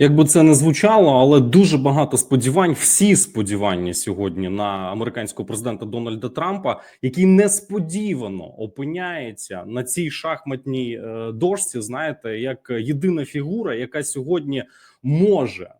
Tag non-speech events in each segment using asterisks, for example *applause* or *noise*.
Як би це не звучало, але дуже багато сподівань, всі сподівання сьогодні на американського президента Дональда Трампа, який несподівано опиняється на цій шахматній е, дошці. Знаєте, як єдина фігура, яка сьогодні може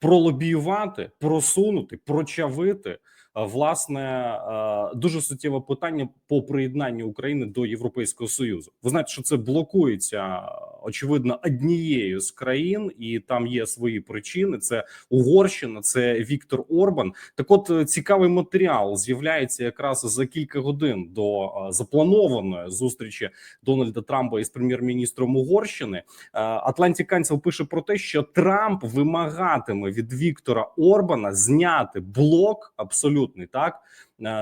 пролобіювати, просунути, прочавити. е, Власне, е, дуже суттєве питання по приєднанню України до Європейського союзу. Ви знаєте, що це блокується очевидно однією з країн, і там є свої причини. Це Угорщина, це Віктор Орбан. Так, от е, цікавий матеріал з'являється якраз за кілька годин до е, запланованої зустрічі Дональда Трампа із прем'єр-міністром Угорщини. Е, Atlantic Council пише про те, що Трамп вимагатиме від Віктора Орбана зняти блок абсолютний так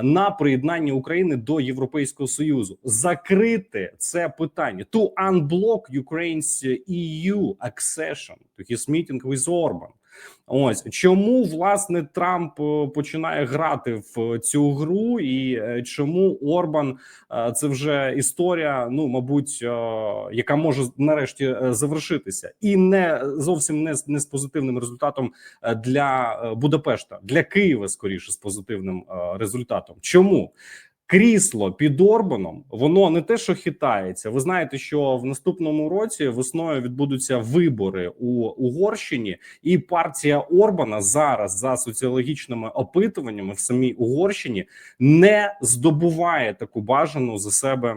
на приєднання України до Європейського союзу, закрити це питання to unblock Ukraine's EU accession to his meeting with Orban. Ось чому власне Трамп е, починає грати в цю гру, і е, чому Орбан е, це вже історія, ну мабуть, яка може нарешті завершитися, і не зовсім не не з позитивним результатом для Будапешта, для Києва скоріше з позитивним результатом. Чому? Крісло під Орбаном воно не те, що хитається. Ви знаєте, що в наступному році весною відбудуться вибори у Угорщині, і партія Орбана зараз за соціологічними опитуваннями в самій Угорщині не здобуває таку бажану за себе.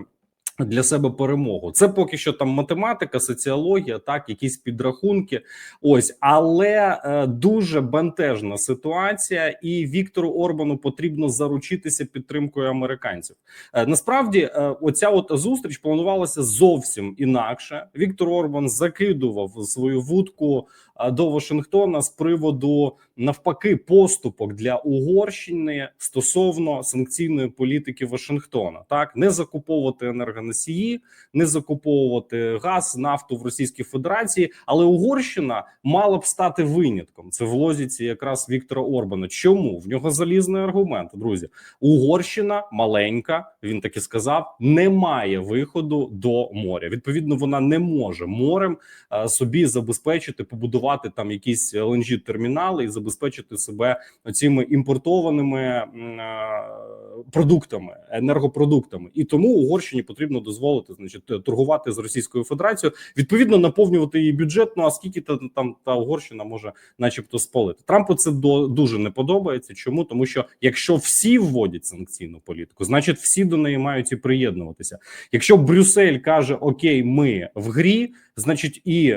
Для себе перемогу це поки що там математика, соціологія, так якісь підрахунки. Ось, але е, дуже бентежна ситуація, і Віктору Орбану потрібно заручитися підтримкою американців. Е, насправді, е, оця от зустріч планувалася зовсім інакше. Віктор Орбан закидував свою вудку до Вашингтона з приводу навпаки поступок для Угорщини стосовно санкційної політики Вашингтона. Так не закуповувати енергоносії, не закуповувати газ, нафту в Російській Федерації, але Угорщина мала б стати винятком. Це в лозіці якраз Віктора Орбана. Чому в нього залізний аргумент, друзі? Угорщина маленька, він таки сказав, не має виходу до моря. Відповідно, вона не може морем е, собі забезпечити, побудувати там якісь lng термінали і забезпечити себе цими імпортованими е, продуктами, енергопродуктами. І тому Угорщині потрібно дозволити, значить, торгувати з Російською Федерацією, відповідно наповнювати її бюджет. Ну а скільки та там та Угорщина може, начебто, спалити Трампу. Це до дуже не подобається. Чому тому, що якщо всі вводять санкційну політику, значить всі до неї мають і приєднуватися. Якщо Брюссель каже Окей, ми в грі, значить і.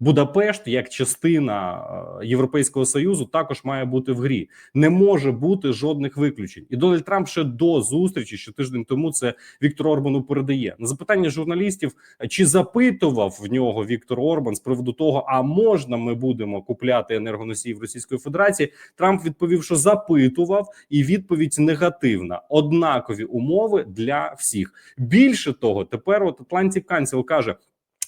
Будапешт як частина е, Європейського союзу також має бути в грі. Не може бути жодних виключень. І Дональд Трамп ще до зустрічі, що тиждень тому це Віктор Орбану передає на запитання журналістів, чи запитував в нього Віктор Орбан з приводу того, а можна ми будемо купляти енергоносіїв Російської Федерації. Трамп відповів, що запитував, і відповідь негативна. Однакові умови для всіх. Більше того, тепер от Atlantic Council каже.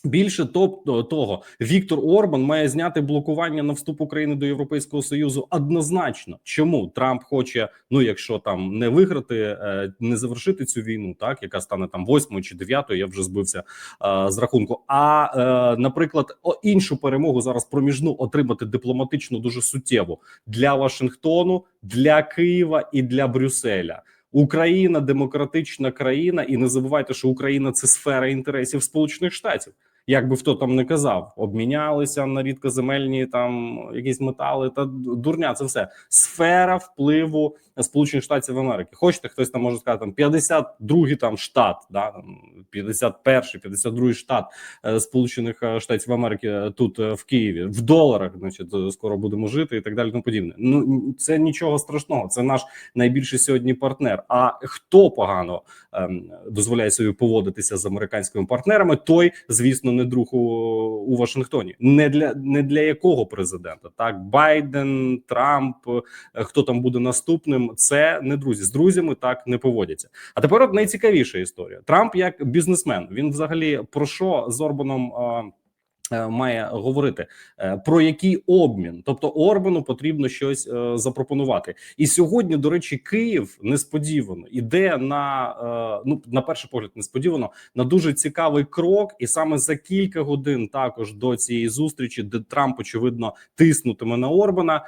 Більше тобто того, Віктор Орбан має зняти блокування на вступ України до Європейського союзу однозначно. Чому Трамп хоче, ну якщо там не виграти, е, не завершити цю війну, так яка стане там восьмою чи дев'ятою, я вже збився е, з рахунку. А наприклад, іншу перемогу зараз проміжну отримати дипломатично дуже суттєво для Вашингтону, для Києва і для Брюсселя. Україна демократична країна, і не забувайте, що Україна це сфера інтересів Сполучених Штатів. Як би хто там не казав, обмінялися на рідкоземельні там якісь метали та дурня. Це все сфера впливу Сполучених Штатів Америки. Хочете, хтось там може сказати там 52-й там штат, да там 51-й, 52-й штат е, Сполучених е, Штатів Америки е, тут е, в Києві в доларах. Значить, е, скоро будемо жити і так далі. Тому подібне. Ну це нічого страшного. Це наш найбільший сьогодні партнер. А хто погано ем, дозволяє собі поводитися з американськими партнерами, той, звісно, не друг у, у Вашингтоні. Не для не для якого президента так Байден, Трамп, е, хто там буде наступним. Це не друзі. З друзями так не поводяться. А тепер от найцікавіша історія. Трамп як бізнесмен. Він взагалі про що з Орбаном. Е, Має говорити е, про який обмін, тобто Орбану потрібно щось е, запропонувати. І сьогодні, до речі, Київ несподівано іде на ну на перший погляд, несподівано на дуже цікавий крок, і саме за кілька годин також до цієї зустрічі, де Трамп очевидно тиснутиме на Орбана.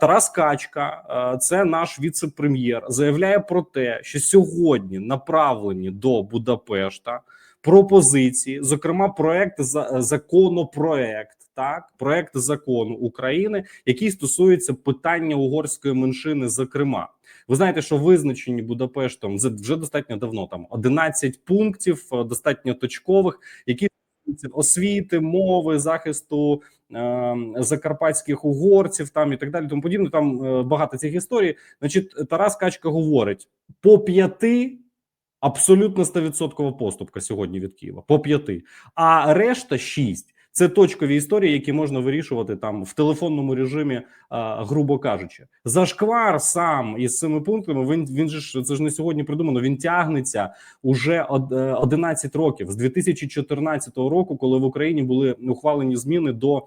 Тарас Качка, це наш віце-прем'єр, заявляє про те, що сьогодні направлені до Будапешта пропозиції, зокрема, проект законопроект, так проект закону України, який стосується питання угорської меншини. Зокрема, ви знаєте, що визначені Будапештом вже достатньо давно. Там 11 пунктів, е, достатньо точкових, які освіти, мови, захисту е, закарпатських угорців, там і так далі. Тому подібне. Там е, багато цих історій. Значить, Тарас Качка говорить по п'яти. Абсолютно 100% поступка сьогодні від Києва по п'яти, а решта шість. Це точкові історії, які можна вирішувати там в телефонному режимі, грубо кажучи. Зашквар сам із цими пунктами. Він він же це ж не сьогодні придумано. Він тягнеться уже од- е, 11 років з 2014 року, коли в Україні були ухвалені зміни до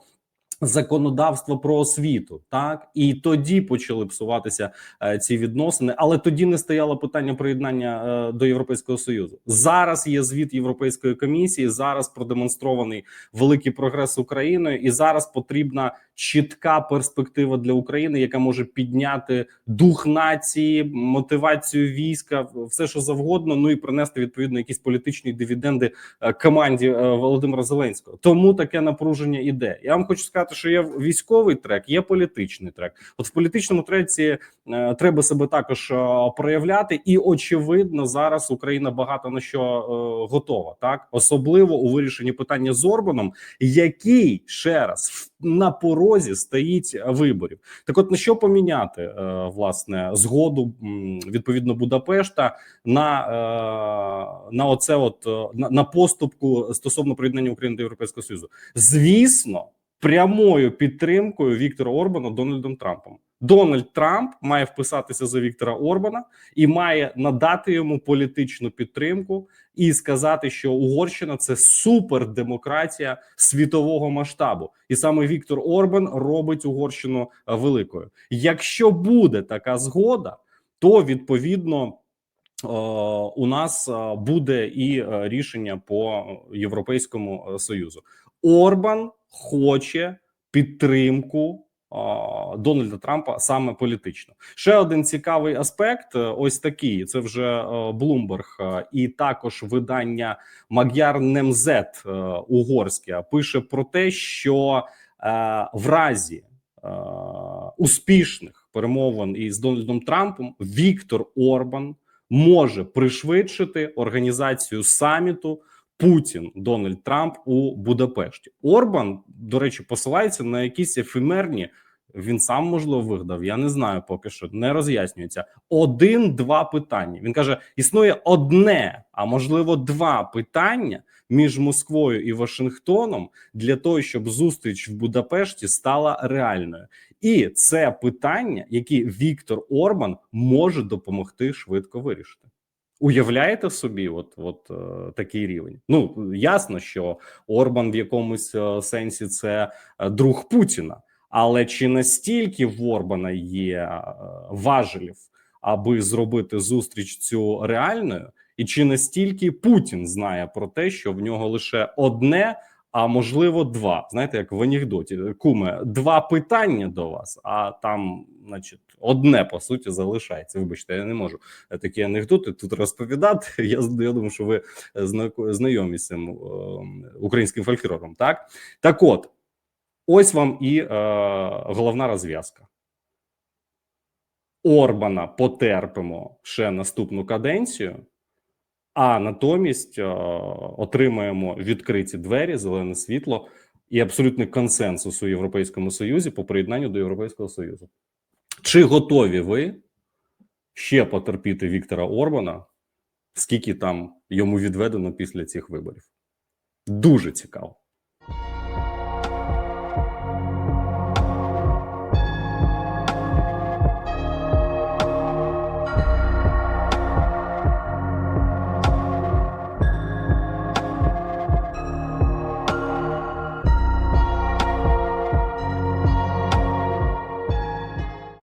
законодавства про освіту, так і тоді почали псуватися е, ці відносини, але тоді не стояло питання приєднання е, до Європейського союзу. Зараз є звіт Європейської комісії. Зараз продемонстрований великий прогрес Україною, і зараз потрібна чітка перспектива для України, яка може підняти дух нації, мотивацію війська, все що завгодно. Ну і принести відповідно якісь політичні дивіденди е, команді е, Володимира Зеленського. Тому таке напруження іде. Я вам хочу сказати, що є військовий трек, є політичний трек. От в політичному треці е, треба себе також проявляти, і очевидно, зараз Україна багато на що готова, так особливо у вирішенні питання з Орбаном, який ще раз на порозі стоїть виборів. Так, от на що поміняти е, власне згоду відповідно Будапешта на, е, на оце, от е, на, на поступку стосовно приєднання України до Європейського Союзу, звісно, прямою підтримкою Віктора Орбана Дональдом Трампом. Дональд Трамп має вписатися за Віктора Орбана і має надати йому політичну підтримку і сказати, що Угорщина це супердемократія світового масштабу, і саме Віктор Орбан робить Угорщину е, великою. Якщо буде така згода, то відповідно. е, У нас е, буде і рішення по Європейському союзу. Орбан хоче підтримку Дональда Трампа саме політично. Ще один цікавий аспект. е, Ось такий. Це вже Блумберг, і також видання Magyar Немзет е, угорське пише про те, що е, в разі е, успішних перемовин із Дональдом Трампом Віктор Орбан може пришвидшити організацію саміту. Путін Дональд Трамп у Будапешті. Орбан, до речі, посилається на якісь ефемерні. Він сам можливо вигадав. Я не знаю, поки що не роз'яснюється. Один-два питання. Він каже: існує одне, а можливо, два питання між Москвою і Вашингтоном для того, щоб зустріч в Будапешті стала реальною. І це питання, які Віктор Орбан може допомогти швидко вирішити. Уявляєте собі, от от е, такий рівень? Ну ясно, що Орбан в якомусь е, сенсі це е, друг Путіна, але чи настільки в Орбана є е, важелів, аби зробити зустріч цю реальною, і чи настільки Путін знає про те, що в нього лише одне, а можливо, два? Знаєте, як в анекдоті куме, два питання до вас, а там, значить, одне по суті залишається. Вибачте, я не можу такі анекдоти тут розповідати. *laughs* Я, я думаю, що ви знайомі з цим е, українським фольклором. Так, так от, ось вам і е, головна розв'язка. Орбана потерпимо ще наступну каденцію, а натомість е, отримаємо відкриті двері, зелене світло і абсолютний консенсус у Європейському Союзі по приєднанню до Європейського Союзу. Чи готові ви ще потерпіти Віктора Орбана, скільки там йому відведено після цих виборів? Дуже цікаво.